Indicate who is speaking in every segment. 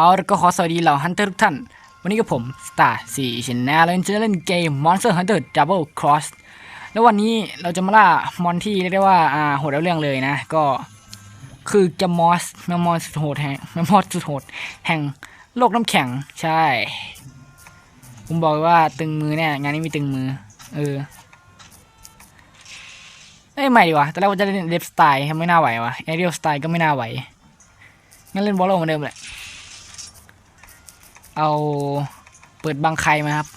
Speaker 1: เอาแล้วก็ขอสวัสดีเหล่าฮันเตอร์ทุกท่าน วันนี้กับผม Star 4 Channel แล้วจะเล่นเกม Monster Hunter Double Cross แล้ววันนี้เราจะมาล่ามอนที่เรียกได้ว่าอ่าโหดเอาเรื่องเลยนะ ก็คือแกมอสแมมมอนสุดโหดแห่งแมมมอสสุดโหดแห่งโลกน้ำแข็งใช่ ผมบอกว่าตึงมือเนี่ยงานนี้มีตึงมือ เออเอ้ยใหม่ดีวะตอนแรกว่าจะเล่นเดฟสไตล์ไม่น่าไหววะแอเรียลสไตล์ก็ไม่น่าไหวงั้นเล่นบอลโลเหมือนเดิมแหละ เอาเปิดบังไคมาครับ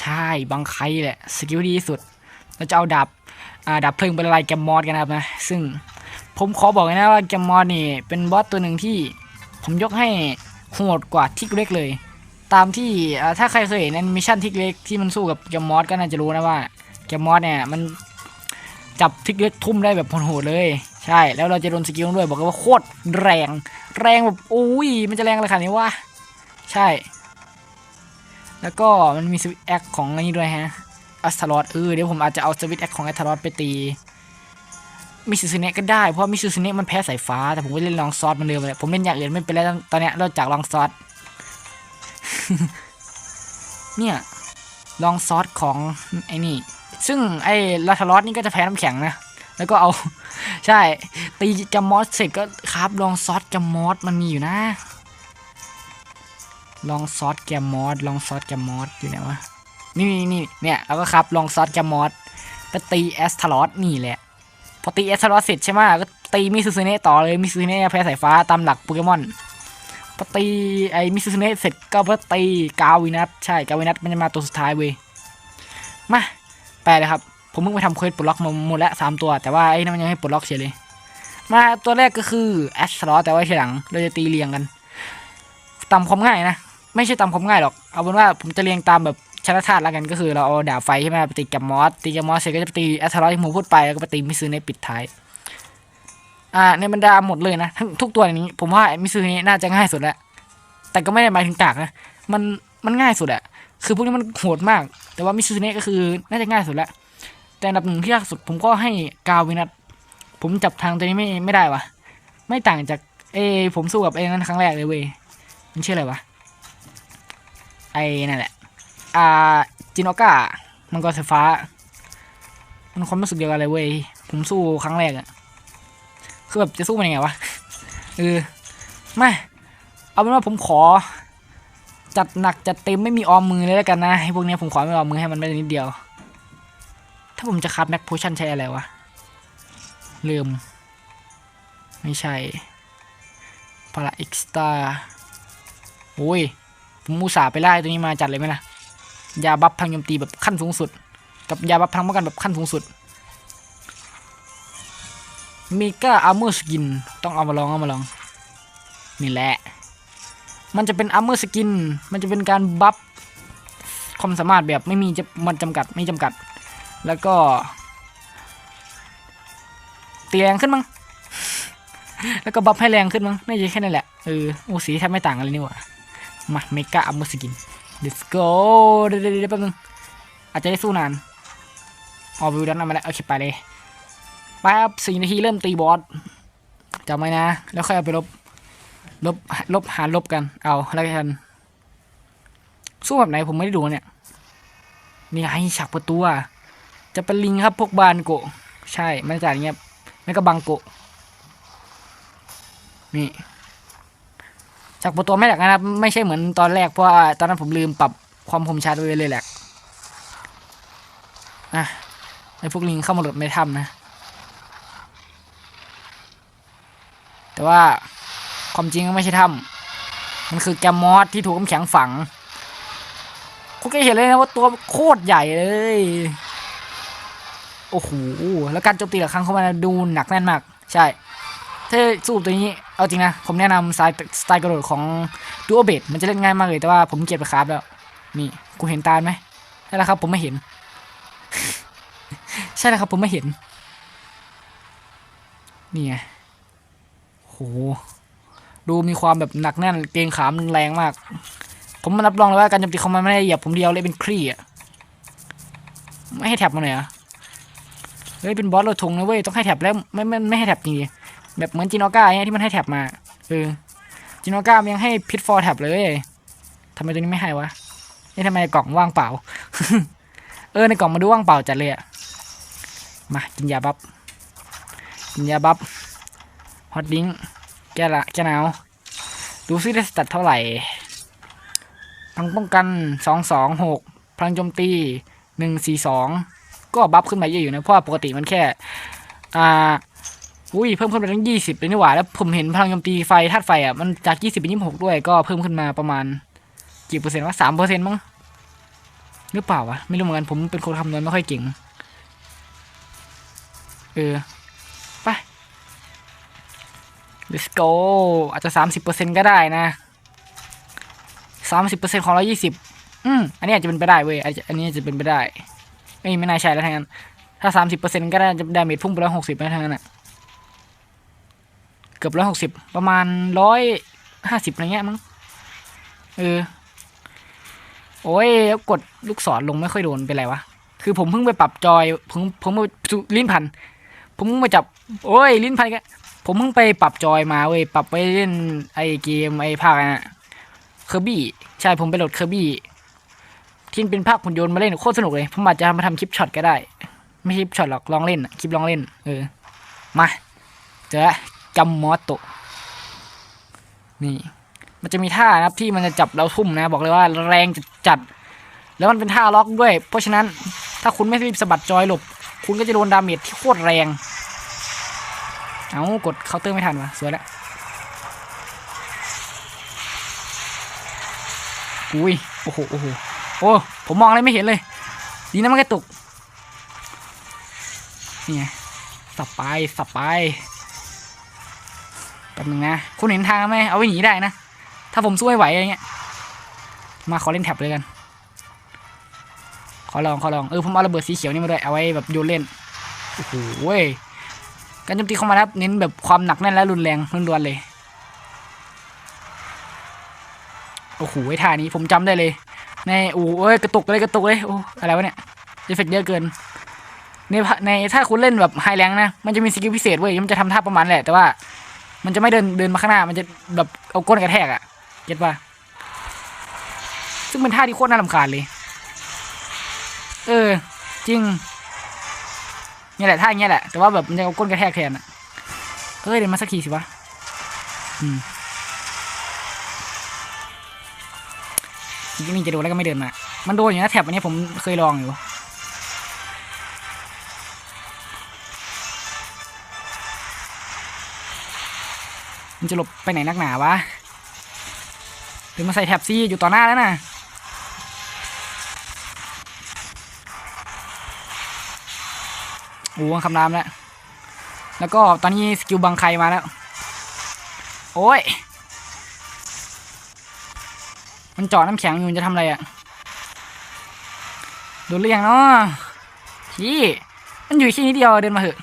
Speaker 1: ใช่บังไคแหละสกิลดีที่สุด เราจะเอาดับอ่าดับเพลิงเป็นอะไรแกมมอสกันนะครับนะ ซึ่งผมขอบอกเลยนะว่าแกมมอสนี่เป็นบอสตัวหนึ่งที่ผมยกให้โหดกว่าทิกเล็กเลย ตามที่ถ้าใครเคยเห็นแอนิเมชันทิกเล็กที่มันสู้กับแกมมอสก็น่าจะรู้นะว่าแกมมอสเนี่ยมันจับทิกเล็กทุ่มได้แบบโหดเลย ใช่แล้วเราจะโดนสกิลด้วยบอกเลยว่าโคตรแรง แรงแบบอุ้ยมันจะแรงอะไรขนาดนี้วะใช่ แล้วก็มันมีสวิตแอคของอันนี้ด้วยฮะอัสทารอดเออเดี๋ยวผมอาจจะเอาสวิตแอคของอัสทารอดไปตีมิซูซเนะก็ได้เพราะมิซูซเนะมันแพ้สายฟ้า แต่ผมก็เล่นลองซอสมันเดิมเลยผมเล่นอย่างอื่นไม่เป็นแล้วตอนเนี้ยเราจากลองซอสเนี่ยลองซอสของไอ้นี่ ซึ่งไอ้ลาทารอสนี่ก็จะแพ้น้ำแข็งนะ แล้วก็เอา ใช่ ตีจัมมอสเสร็จก็ครับลองซอสจัมมอสมันมีอยู่นะ ลองซอสแกมมอสลองซอสแกมมอสอยู่ไหนวะนี่นี่นี่เนี่ยแล้วก็ครับลองซอสแกมมอสไปตีแอสทารอสนี่แหละ พอตีแอสทารอสเสร็จใช่ไหมก็ตีมิซูซูเนะต่อเลยมิซูซูเนะแพ้สายฟ้าตามหลักโปเกมอนพอตีไอ้มิซูซูเนะเสร็จก็ไปตีกาวินัทใช่กาวินัทมันจะมาตัวสุดท้ายเว้ยมาแปลเลยครับ ผมเพิ่งไปทำเควสปลดล็อกมาหมดแล้วสามตัว แต่ว่าไอ้นั่นมันยังไม่ปลดล็อกเฉยเลย มาตัวแรกก็คือแอสทารอสแต่ว่าทีหลังเราจะตีเรียงกันตามความง่ายนะ ไม่ใช่ตามความง่ายหรอกเอาเป็นว่าผมจะเรียงตามแบบชนธาตุแล้วกันก็คือเราเอาดาบไฟใช่ไหมไปตีกับมอสตีกับมอสเสร็จก็จะตีแอทรอสที่ผมพูดไปแล้วก็ไปตีมิซูเนปิดท้ายอ่าในบรรดาหมดเลยนะทั้งทุกตัวนนี้ ผมว่ามิซูเนะน่าจะง่ายสุดแล้วแต่ก็ไม่ได้หมายถึงกากนะมันมันง่ายสุดอะคือพวกนี้มันโหดมาก แต่ว่ามิซูเนะก็คือน่าจะง่ายสุดแล้วแต่อันดับหนึ่งที่ยากสุดผมก็ให้กาวินัทผมจับทางตัวนี้ไม่ไม่ได้วะไม่ต่างจากเอผมสู้กับเอนั้นครั้งแรกเลยเว้ยมันชื่ออะไรวะ ไอ้นั่นแหละ อ่าจินโอก้ามังกรไฟฟ้า มันความรู้สึกเดียวกันเลยเว้ย ผมสู้ครั้งแรกอะคือแบบจะสู้มันยังไงวะเออไม่เอาเป็นว่าผมขอ จัดหนักจัดเต็มไม่มีออมมือเลยแล้วกันนะให้พวกเนี้ยผมขอไม่ออมมือให้มันไม่นิดเดียว ถ้าผมจะคับแม็กโพชั่นใช้อะไรวะลืมไม่ใช่พาราเอ็กซ์ตาโอ้ย ผมมูสาไปไล่ตัวนี้มาจัดเลยไหมล่ะยาบัฟพังโจมตีแบบขั้นสูงสุด กับยาบัฟพังป้องกันแบบขั้นสูงสุดมีก้าอาร์เมอร์สกินต้องเอามาลองเอามาลอง นี่แหละ มันจะเป็นอาร์เมอร์สกินมันจะเป็นการบัฟความสามารถแบบไม่มีจะมันจำกัดไม่จำกัด แล้วก็ตีแรงขึ้นมั้งแล้วก็บัฟให้แรงขึ้นมั้งน่าจะแค่นั้นแหละเออโอ้สีแทบไม่ต่างกันเลยนี่หว่า มาเมกาอัมเมอร์สกิน let's go เดี๋ยวเดี๋ยวเดี๋ยวแป๊บนึงอาจจะได้สู้นานออวิวดันเอามาแล้วโอเคไปเลยไปครับสี่นาทีเริ่มตีบอสจำไว้นะ แล้วค่อยเอาไปลบ ลบ ลบหารลบกัน เอาแล้วกัน สู้แบบไหนผมไม่ได้ดูเนี่ย นี่ไงฉากประตูจะเป็นลิงครับพวกบานโกใช่มันจะอย่างเงี้ยไม่ก็บังโกนี่ จากประตูไม่แหลกนะครับ ไม่ใช่เหมือนตอนแรกเพราะว่าตอนนั้นผมลืมปรับความคมชัดไว้เลยแหละอะไอพวกลิงเข้ามาหลบในถ้ำนะ แต่ว่าความจริงก็ไม่ใช่ถ้ำมันคือแกมมอสที่ถูกน้ำแข็งฝังคุณก็เห็นเลยนะว่าตัวโคตรใหญ่เลย โอ้โห แล้วการโจมตีแต่ละครั้งเข้ามาดูหนักแน่นมาก ใช่ ถ้าสู้ตัวนี้ เอาจริงนะ ผมแนะนำสไตล์สไตล์กระโดดของดูโอเบดมันจะเล่นง่ายมากเลยแต่ว่าผมเกลียดไปคราฟแล้ว นี่กูเห็นตาไหมใช่แล้วครับ ผมไม่เห็น ใช่แล้วครับ ผมไม่เห็น นี่ไงโหดูมีความแบบหนักแน่นเกรงขามแรงมาก ผมมารับรองเลยว่าการโจมตีของมันไม่ได้เหยียบผมเดียวเลยเป็นคลี่อะไม่ให้แท็บมาหน่อยอะเฮ้ยเป็นบอสโราทงนะเว้ยต้องให้แท็บแล้วไม่ไม่ไม่ให้แท็บจริง แบบเหมือนจินอก้าเนี่ยที่มันให้แท็บมาเออจิโนก้ามันยังให้พิทฟอร์แท็บเลยทำไมตัวนี้ไม่ให้วะนี่ทำไมกล่องว่างเปล่า เออในกล่องมาดูว่างเปล่าจัดเลยอะมากินยาบัฟกินยาบัฟฮอตดิ้งแก้ละแก้หนาวดูซิได้สตัดเท่าไหร่พลังป้องกันสองสองหกพลังโจมตีหนึ่งสี่สองก็บัฟขึ้นมาเยอะอยู่นะเพราะปกติมันแค่ อ่า อุ้ยเพิ่มขึ้นไปตั้งยี่สิบเลยนี่หว่าแล้วผมเห็นพลังโจมตีไฟธาตุไฟอะมันจากยี่สิบเป็นยี่สิบหกด้วยก็เพิ่มขึ้นมาประมาณกี่เปอร์เซ็นต์วะสามเปอร์เซ็นต์มั้งหรือเปล่าวะไม่รู้เหมือนกันผมเป็นคนคำนวณไม่ค่อยเก่งเออไป let's go อาจจะสามสิบเปอร์เซ็นต์ก็ได้นะสามสิบเปอร์เซ็นต์ของร้อยี่สิบอืมอันนี้อาจจะเป็นไปได้เว้ยอันนี้อาจจะเป็นไปได้ไม่ไม่น่าใช่แล้วทั้งนั้นถ้าสามสิบเปอร์เซ็นต์ก็ได้จะดาเมจพุ่งไปร้อยหกสิบแล้วทั้งนั้นอะ กือบร้อยหกสิบประมาณร้อยห้าสิบอะไรเงี้ยมั้งเออ โอ้ยแล้วกดลูกศรลงไม่ค่อยโดนเป็นไรวะ คือผมเพิ่งไปปรับจอย ผมผมมาลิ้นพัน ผมเพิ่งมาจับ โอ้ย ลิ้นพันกผมเพิ่งไปปรับจอยมาเว้ย ปรับไปเล่นไอเกมไอภาคน่ะเคอร์บี้ ใช่ผมไปโหลดเคอร์บี้ที่เป็นภาคหุ่นยนต์มาเล่นโคตรสนุกเลย ผมอาจจะมาทำคลิปช็อตก็ได้ ไม่คลิปช็อตหรอกลองเล่นคลิปลองเล่น เออ มา เจอ จำมอสโตนี่มันจะมีท่านะครับที่มันจะจับเราทุ่มนะ บอกเลยว่าแรงจัดแล้วมันเป็นท่าล็อกด้วย เพราะฉะนั้นถ้าคุณไม่รีบสะบัดจอยหลบ คุณก็จะโดนดาเมจที่โคตรแรง เอากดเคาน์เตอร์ไม่ทันวะสวยแล้วอุ้ยโอ้โหโอ้โหโอ้ผมมองอะไรไม่เห็นเลย ดีนะมันกระตุกนี่ไงสับไปสับไป ป๊บนึงนะคุณเห็นทางไหมเอาไว้หนีได้นะ ถ้าผมสู้ไม่ไหวอะไรเงี้ย มาขอเล่นแท็บเลยกัน ขอลองขอลองเออผมเอาระเบิดสีเขียวนี่มาด้วยเอาไว้แบบโยนเล่นโอ้โห้ยการโจมตีเข้ามาครับเน้นแบบความหนักแน่นและรุนแรงล้วนๆเลยโอ้โหไอ้ท่านี้ผมจำได้เลยในโอ้โห้ยกระตุกเลยกระตุกเลยโอ้อะไรวะเนี่ยเอฟเฟกเยอะเกินในในถ้าคุณเล่นแบบไฮแรงนะ มันจะมีสกิลพิเศษเว้ยมันจะทำท่าประมาณแหละ แต่ว่า มันจะไม่เดินเดินมาข้างหน้า มันจะแบบเอาก้นกระแทกอะเก็ตป่ะซึ่งเป็นท่าที่โคตรน่ารำคาญเลย เออ จริงนี่แหละท่าอย่างเงี้ยแหละ แต่ว่าแบบมันจะเอาก้นกระแทกแทนอะเฮ้ยเดินมาสักทีสิวะอืมนี่จะโดนแล้วก็ไม่เดินมา มันโดนอยู่นะแถบอันนี้ผมเคยลองอยู่ มันจะหลบไปไหนนักหนาวะเดินมาใส่แท็บซี่อยู่ต่อหน้าแล้วนะโอ้คำรามแล้ว แล้วก็ตอนนี้สกิลบังใครมาแล้ว โอ้ย มันจาะน้ำแข็งอยู่จะทำอะไรอะ่ะโดนหรือยังเนาะพี่ มันอยู่แค่นี้เดียวเดินมาเถอะ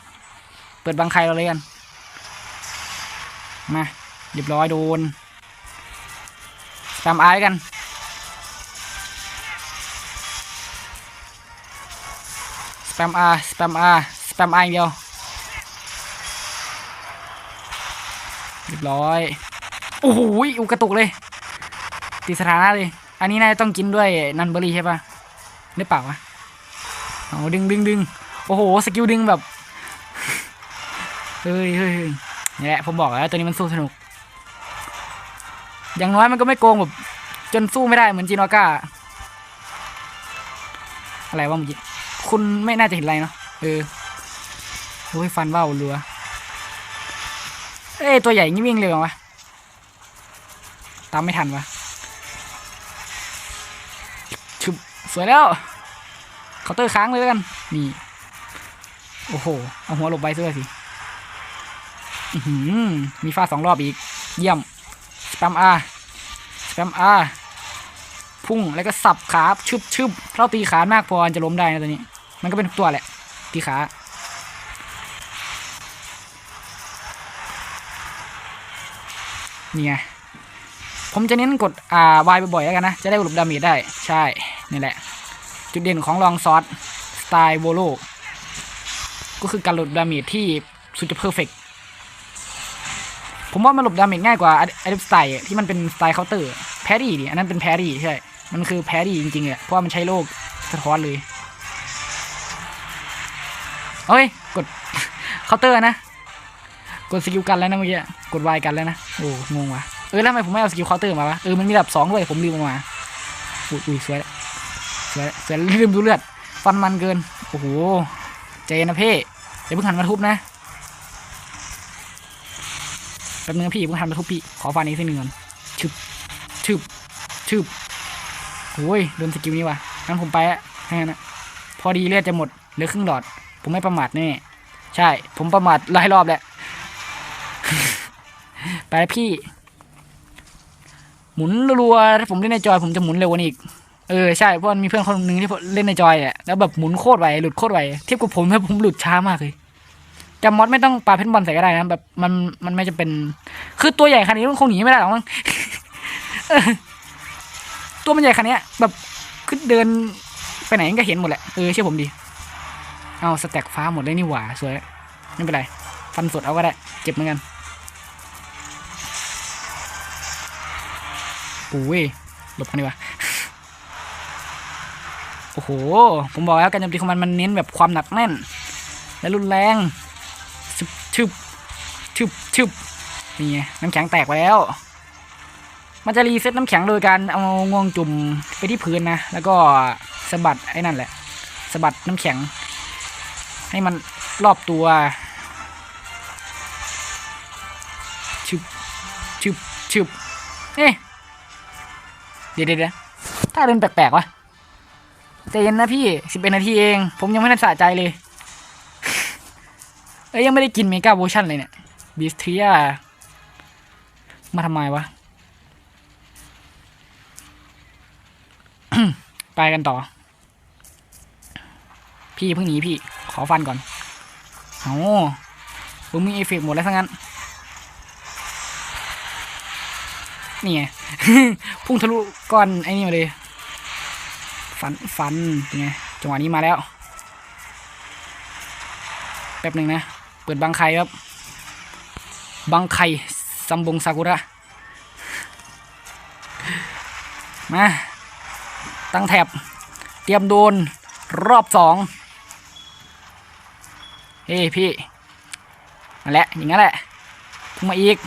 Speaker 1: เปิดบังใครเราเลยกัน มาเรียบร้อยโดนตามไอาร์กัน สแปมอาสแปมอาสแปมอาร์อย่าเดียว เรียบร้อย โอ้โหอุกระตุกเลย ติดสถานะเลย อันนี้น่าจะต้องกินด้วยนันเบอรี่ใช่ปะหรือเปล่าวะเอาดึงดึงดึงโอ้โห สกิลดึงแบบ เฮ้ยเฮ้ย นี่แหละผมบอกแล้วตัวนี้มันสู้สนุก อย่างน้อยมันก็ไม่โกงแบบจนสู้ไม่ได้เหมือนจีนอก้า อะไรวะเมื่อกี้คุณไม่น่าจะเห็นอะไรเนาะเออโอ้ยฟันว่าวเรือเอ้ตัวใหญ่งี้วิ่งเร็ววะตามไม่ทันวะชุบสวยแล้วเคาน์เตอร์ค้างเลยแล้วกัน นี่ โอ้โห เอาหัวหลบไปซะเลยสิอื้อหือ มีฟาสองรอบอีก เยี่ยมสแปมอาร์สแปมอาร์พุ่งแล้วก็สับขาชึบชึบเราตีขามากพอจะล้มได้นะตัวนี้ มันก็เป็นทุกตัวแหละ ตีขา นี่ไง ผมจะเน้นกดอ่าวายบ่อยๆแล้วกันนะ จะได้หลบดาเมจได้ ใช่ นี่แหละ จุดเด่นของลองซอสสไตล์โวโลก็คือการหลบดาเมจที่สุดจะเพอร์เฟก ผมว่ามันหลบดาเมจง่ายกว่าไอเดฟสไตล์ที่มันเป็นสไตล์เคาน์เตอร์แพรี่ดิอันนั้นเป็นแพรี่ใช่ มันคือแพรี่จริงๆเลยเพราะว่ามันใช้โลกสะท้อนเลยเฮ้ย กดเคาน์เตอร์นะ กดสกิลกันแล้วนะเมื่อกี้กดวายกันแล้วนะ โอ้งงว่ะเออแล้วทำไมผมไม่เอาสกิลเคาน์เตอร์มาวะเออมันมีระดับสองด้วยผมลืมมันมาอุ้ยอุ้ยสวยละสวยสวยลืมดูเลือดฟันมันเกินโอ้โหใจนนะเพ่อย่าเพิ่งหันมาทุบนะ ป๊บนึงพี่เพิ่งหันมาทุบพี่ ขอฟันนี้สักหนึ่งก่อนชึบชึบชึบโอ้ยโดนสกิลนี้ว่ะงั้นผมไปอะงั้นนะพอดีเลือดจะหมดเหลือครึ่งหลอด ผมไม่ประมาทแน่ใช่ ผมประมาทหลายรอบแล้วไปพี่ หมุนรัวถ้าผมเล่นในจอยผมจะหมุนเร็วกว่านี้อีกเออใช่เพราะมันมีเพื่อนคนหนึ่งที่เล่นในจอยอะแล้วแบบหมุนโคตรไวหลุดโคตรไวเทียบกับผมแล้วผมหลุดช้ามากเลย จำมอดไม่ต้องปาเพนบอลใส่ก็ได้นะแบบมันมันไม่จะเป็น คือตัวใหญ่ขนาดนี้มันคงหนีไม่ได้หรอกมั้งตัวมันใหญ่ขนาดเนี้ยแบบคือเดินไปไหนก็เห็นหมดแหละเออเชื่อผมดีเอาสแต็กฟ้าหมดเลยนี่หว่าสวยไม่เป็นไรฟันสดเอาก็ได้เจ็บเหมือนกันปูเว้ยหลบกันดีกว่าโอ้โห ผมบอกแล้วการโจมตีของมันมันเน้นแบบความหนักแน่น และรุนแรง ชึบชึบชึบนี่ไงน้ำแข็งแตกไปแล้ว มันจะรีเซ็ตน้ำแข็งโดยการเอางวงจุ่มไปที่พื้นนะ แล้วก็สะบัดไอ้นั่นแหละสะบัดน้ำแข็ง ให้มันรอบตัวชึบชึบชึบเอ๊ะเดี๋ยวเดี๋ยวเดี๋ยวถ้าเดินแปลกๆวะใจเย็นนะพี่สิบเอ็ดนาทีเอง ผมยังไม่ทันสะใจเลย เอ้ยยังไม่ได้กินเมกาโวชั่นเลยเนี่ยบิสเทียมาทำไมวะ ไปกันต่อ พี่เพิ่งหนีพี่ ขอฟันก่อนโอ้ผมมีเอฟเฟกหมดแล้วทั้งนั้น นี่ไง พุ่งทะลุก้อนไอ้นี่มาเลย ฟัน ฟัน เป็นไง จังหวะนี้มาแล้ว แป๊บหนึ่งนะ ปิดบังไคครับบังไคซัมบงซากุระ มา ตั้งแถบ เตรียมโดน รอบสองเฮ้พี่นั่นแหละ อย่างนั้นแหละพุ่งมาอีก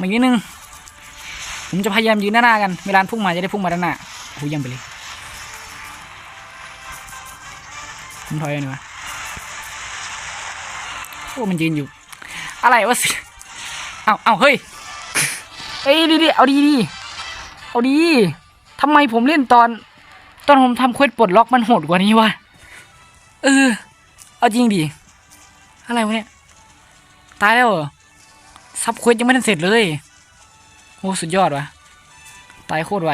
Speaker 1: มาอีกนิดนึง ผมจะพยายามยืนหน้ากัน เวลาพุ่งมาจะได้พุ่งมาด้านหน้าโอ้ยยังไปเลยผมถอยหน่อยวะ โอ้มันยืนอยู่ อะไรวะสิเอาเอาเฮ้ยเอ้ยดีดิเอาดีดีเอาดีทำไมผมเล่นตอน ตอนผมทำเควสปลดล็อกมันโหดกว่านี้วะเออ เอาจริงดิอะไรวะเนี่ย ตายแล้วเหรอซับเควสยังไม่ทันเสร็จเลยโอ้สุดยอดวะตายโคตรไว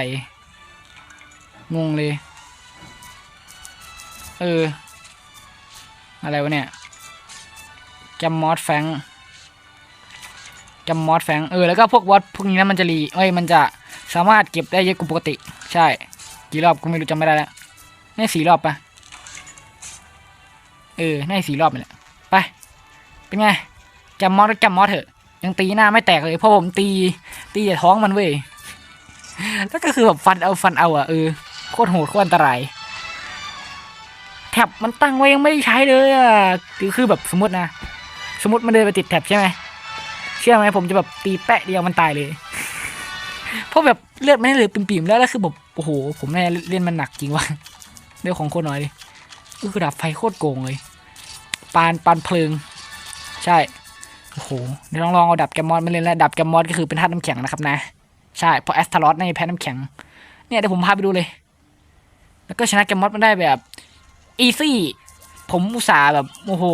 Speaker 1: งงเลย เออ อะไรวะเนี่ย แกมมอสแฟงแกมมอสแฟงเออแล้วก็พวกวอตพวกนี้นะมันจะรีเอ้ยมันจะสามารถเก็บได้เยอะกว่าปกติ ใช่ กี่รอบกูไม่รู้จำไม่ได้แล้วนี่สี่รอบปะเออนี่สี่รอบนี่แหละไปเป็นไงแกมมอสก็แกมมอสเถอะ ยังตีหน้าไม่แตกเลยเพราะผมตี ตีแต่ท้องมันเว้ยแล้วก็คือแบบฟันเอาฟันเอาอะเออโคตรโหดโคตรอันตรายแท็บมันตั้งไว้ยังไม่ได้ใช้เลยอะคือคือแบบสมมตินะ สมมติมันเดินไปติดแท็บใช่ไหมเชื่อไหมผมจะแบบตีแปะเดียวมันตายเลย เพราะแบบเลือดมันเลือปิ่มๆแล้วแล้วคือแบบโอ้โห ผมแน่เล่นมันหนักจริงว่ะเรื่องของโคตรน้อยเลยคือดับไฟโคตรโกงเลย ปานปานเพลิง ใช่โอ้โหเดี๋ยวลองลองเอาดับแกมมอสมาเล่นแล้วดับแกมมอสก็คือเป็นธาตุน้ำแข็งนะครับนะ ใช่เพราะแอสทารอสในแพ้น้ำแข็ง เนี่ยเดี๋ยวผมพาไปดูเลย แล้วก็ชนะแกมมอสมันได้แบบอีซี่ ผมอุตส่าห์แบบโอ้โห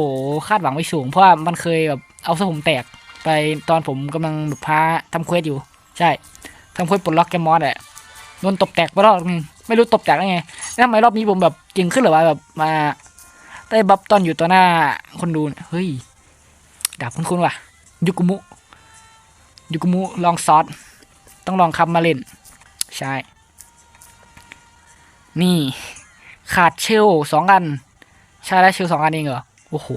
Speaker 1: คาดหวังไว้สูง เพราะว่ามันเคยแบบเอาสผมแตกไปตอนผมกำลังแบบพาทำเควสอยู่ ใช่ทำเควสปลดล็อกแกมมอสแหละโดนตบแตกไปรอบนึงไม่รู้ตบแตกได้ไงแล้วทำไมรอบนี้ผมแบบเก่งขึ้นหรือวะแบบมาได้บัฟตอนอยู่ต่อหน้าคนดูเฮ้ยดาบคุณคุณว่ะยุกุมุยุกุมุลองซอสต้องลองคำมาเล่น ใช่ นี่ ขาดเชลสองอัน ใช่แล้วเชลสองอันเองเหรอ โอ้โห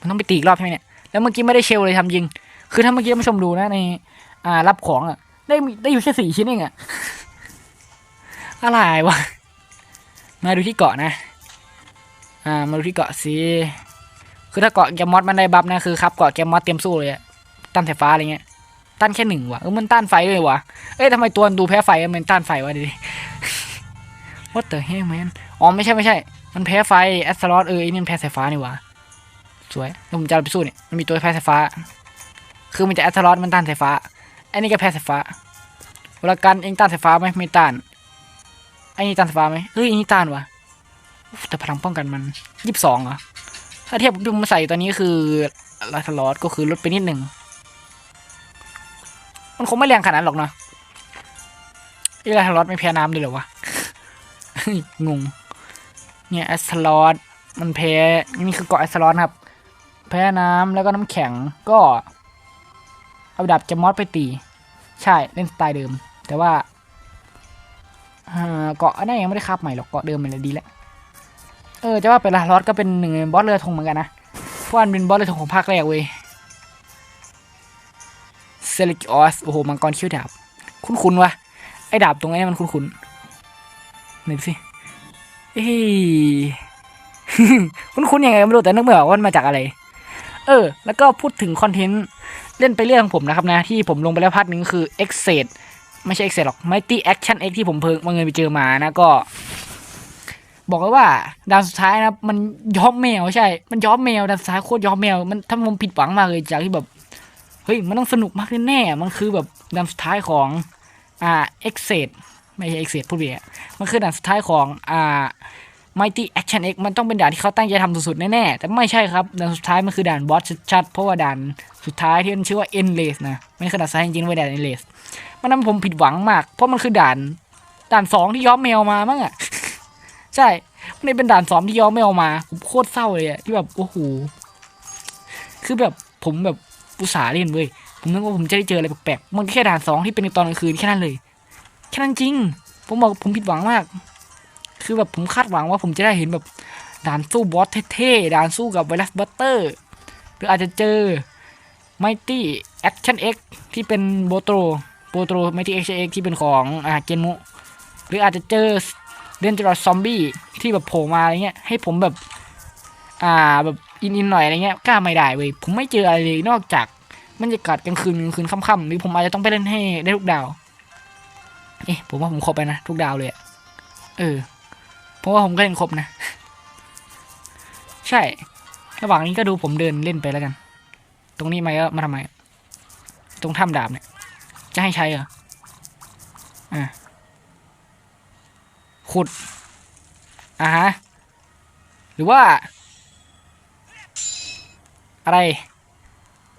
Speaker 1: มันต้องไปตีอีกรอบใช่ไหมเนี่ย แล้วเมื่อกี้ไม่ได้เชลเลยทำจริง คือถ้าเมื่อกี้ท่านผู้ชมดูนะใน อ่า รับของอะ ได้ได้อยู่แค่สี่ชิ้นเองอะ อะไรวะ มาดูที่เกาะนะ อ่า มาดูที่เกาะสิคือถ้าเกาะแกมมอสมันได้บัฟนะ คือครับเกาะแกมมอสเตรียมสู้เลยอะต้านสายฟ้าอะไรเงี้ยต้านแค่หนึ่งวะเออมันต้านไฟเลยวะเอ้ยทำไมตัวดูแพ้ไฟอะมันต้านไฟวะดิ What the hell man อ๋อไม่ใช่ไม่ใช่ มันแพ้ไฟแอสซาร์เออไอ้นี่มันแพ้สายฟ้านี่หวะสวยแล้วผมจะเอาไปสู้เนี่ยมันมีตัวแพ้สายฟ้า คือมันจะแอสซาร์มันต้านสายฟ้าไอ้นี่ก็แพ้สายฟ้าเวลากันเองต้านสายฟ้าไหมไม่ต้านไอ้นี่ต้านสายฟ้าไหมเฮ้ยอันนี้ต้านวะแต่พลังป้องกันมันยี่สิบสองเหรอถ้าเทียบกับที่ผมใส่ตอนนี้คือลาทลอสก็คือลดไปนิดหนึ่งมันคงไม่แรงขนาดหรอกเนาะไอ้ลาทลอสไม่แพ้น้ำเลยเหรอวะงง เนี่ยแอสลอดมันแพ้นี่คือเกาะแอสลอดครับ แพ้น้ำแล้วก็น้ำแข็งก็เอาดับจะมอสไปตี ใช่เล่นสไตล์เดิม แต่ว่าเกาะอันนี้ยังไม่ได้คาบใหม่หรอกเกาะเดิมมันเลยดีแล้วเออจะว่าเป็นลาลอดก็เป็นหนึ่งบอสเรือธงเหมือนกันนะเพราะมันเป็นบอสเรือธงของภาคแรกเว้ยเซลิกออสโอ้โหมังกรคิ้วดาบ คุ้นๆวะไอ้ดาบตรงนี้มันคุ้นๆหนึ่งสิ เอ้ยคุ้นๆยังไงก็ไม่รู้แต่นึกไม่ออกว่ามันมาจากอะไร เออ แล้วก็พูดถึงคอนเทนต์เล่นไปเรื่องของผมนะครับนะ ที่ผมลงไปแล้วพาร์ทหนึงคือ e x c e d ไม่ใช่ e x c e d หรอก Mighty Action X ที่ผมเพิ่งมาเงินไปเจอมานะก็ บอกเลยว่าดานสุดท้ายนะมันย้อมแมวใช่ มันย้อมแมวดานสุดท้ายโคตรย้อมแมว มันทำผมผิดหวังมากเลยจากที่แบบเฮ้ยมันต้องสนุกมากแน่ๆมันคือแบบดานสุดท้ายของอ่า e x c e d ไม่ใช่ e x c e d พูดผิดอะมันคือด่านสุดท้ายของอ่า Mighty Action X มันต้องเป็นด่านที่เขาตั้งใจทำสุดๆแน่ๆ แต่ไม่ใช่ครับ ด่านสุดท้ายมันคือด่านบอสชัดๆ เพราะว่าด่านสุดท้ายที่มันชื่อว่า Endless นะไม่ใช่ด่านสุดท้ายจริงๆว่าด่าน Endless มันทำให้ผมผิดหวังมาก เพราะมันคือด่านด่านสองที่ย้อมแมวมามั้งอะใช่ มันเป็นด่านสองที่ย้อมแมวมาผมโคตรเศร้าเลยอะที่แบบโอ้โห คือแบบผมแบบอุตส่าห์เล่นเว้ย ผมนึกว่าผมจะได้เจออะไรแปลกๆ มันแค่ด่านสองที่เป็นในตอนกลางคืนแค่นั้นเลย แค่นั้นจริง ผมบอกผมผิดหวังมาก คือแบบผมคาดหวังว่าผมจะได้เห็นแบบด่านสู้บอสเท่ๆด่านสู้กับไวรัสบัตเตอร์หรืออาจจะเจอ Mighty Action X ที่เป็นโบโตรโบโตร Mighty Action X ที่เป็นของอ่าเกนมุหรืออาจจะเจอเดนจอร์ซอมบี้ที่แบบโผล่มาอะไรเงี้ยให้ผมแบบอ่าแบบอินๆหน่อยอะไรเงี้ยกล้าไม่ได้เว้ยผมไม่เจออะไรเลยนอกจากมันจะกัดกลางคืนกลางคืนค่ำๆหรือผมอาจจะต้องไปเล่นให้ได้ทุกดาว เอ๊ะผมว่าผมครบไปนะ ทุกดาวเลยเออเพราะว่าผมก็เล่นครบนะ ใช่ ระหว่างนี้ก็ดูผมเดินเล่นไปแล้วกัน ตรงนี้มาก็มาทำไม ตรงถ้ำดาบเนี่ย จะให้ใช้เหรอ อะ ขุด อะฮะ หรือว่า อะไร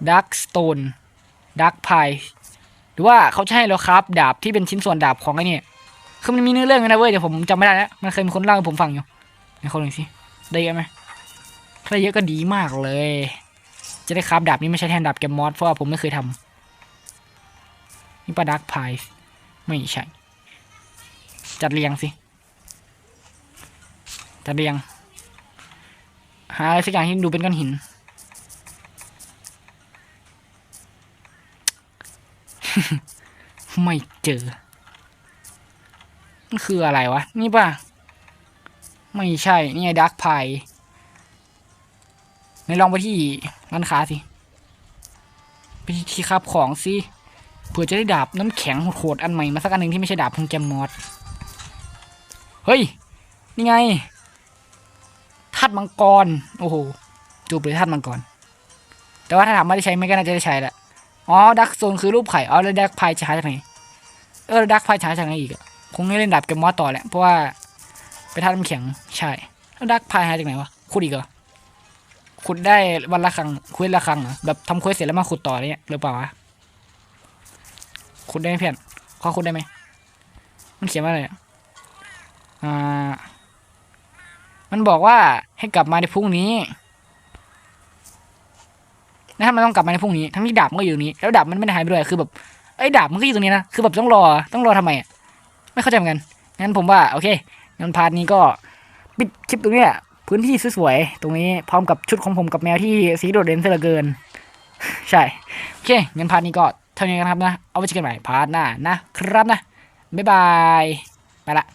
Speaker 1: Dark Stone Dark Pie หรือว่าเขาจะให้เราครับ ดาบที่เป็นชิ้นส่วนดาบของไอ้นี่คือมันมีเนื้อเรื่องนะเว้ยแต่ผมจำไม่ได้แล้วมันเคยมีคนเล่าให้ผมฟังอยู่ไหนคนหนึ่งสิได้เยอะไหมถ้าเยอะก็ดีมากเลย จะได้ครับดาบนี้ไม่ใช่แทนดาบแกมมอสเพราะว่าผมไม่เคยทำนี่ปลาดักพายไม่ใช่ จัดเรียงสิ จัดเรียง หาอะไรสักอย่างที่ดูเป็นก้อนหิน ไม่เจอ มันคืออะไรวะ นี่ป่ะ ไม่ใช่ นี่ไงดักพายในลองไปที่ร้านค้าสิ ไปที่คาบของสิเผื่อจะได้ดาบน้ำแข็งโหดอันใหม่มาสักอันหนึ่งที่ไม่ใช่ดาบพงแกมมอสเฮ้ย นี่ไงธาตุมังกร โอ้โหจูบเลยธาตุมังกร แต่ว่าถ้าถามไม่ได้ใช้ไม่ก็น่าจะได้ใช้แหละ อ๋อดักโซนคือรูปไข่อ๋อแล้วดักพายจะหาจากไหนเออดักพายจะหาจากไหนอีกอะคงไม่เล่นดาบเกมมอสต่อแหละเพราะว่าไปท่าน้ำแข็งใช่แล้วดักพายหาจากไหนวะขุดอีกเหรอขุดได้วันละครั้งคุยละครั้งเหรอแบบทำคุยเสร็จแล้วมาขุดต่อเนี่ยหรือเปล่าวะขุดได้ไหมเพื่อนขอขุดได้ไหมมันเขียนว่าอะไรอะอ่ามันบอกว่าให้กลับมาในพรุ่งนี้ นะมันต้องกลับมาในพรุ่งนี้ทั้งที่ดาบมันก็อยู่ตรงนี้แล้วดาบมันไม่ได้หายไปด้วยคือแบบไอ้ดาบมันก็อยู่ตรงนี้นะคือแบบต้องรอต้องรอทำไมอะไม่เข้าใจเหมือนกันงั้นผมว่าโอเคงั้นพาร์ทนี้ก็ปิดคลิปตรงนี้พื้นที่สวยๆตรงนี้พร้อมกับชุดของผมกับแมวที่สีโดดเด่นเสียเหลือเกิน ใช่โอเคงั้นพาร์ทนี้ก็เท่านี้กันครับนะ เอาไว้เจอกันใหม่พาร์ทหน้านะครับนะบ๊ายบายไปละ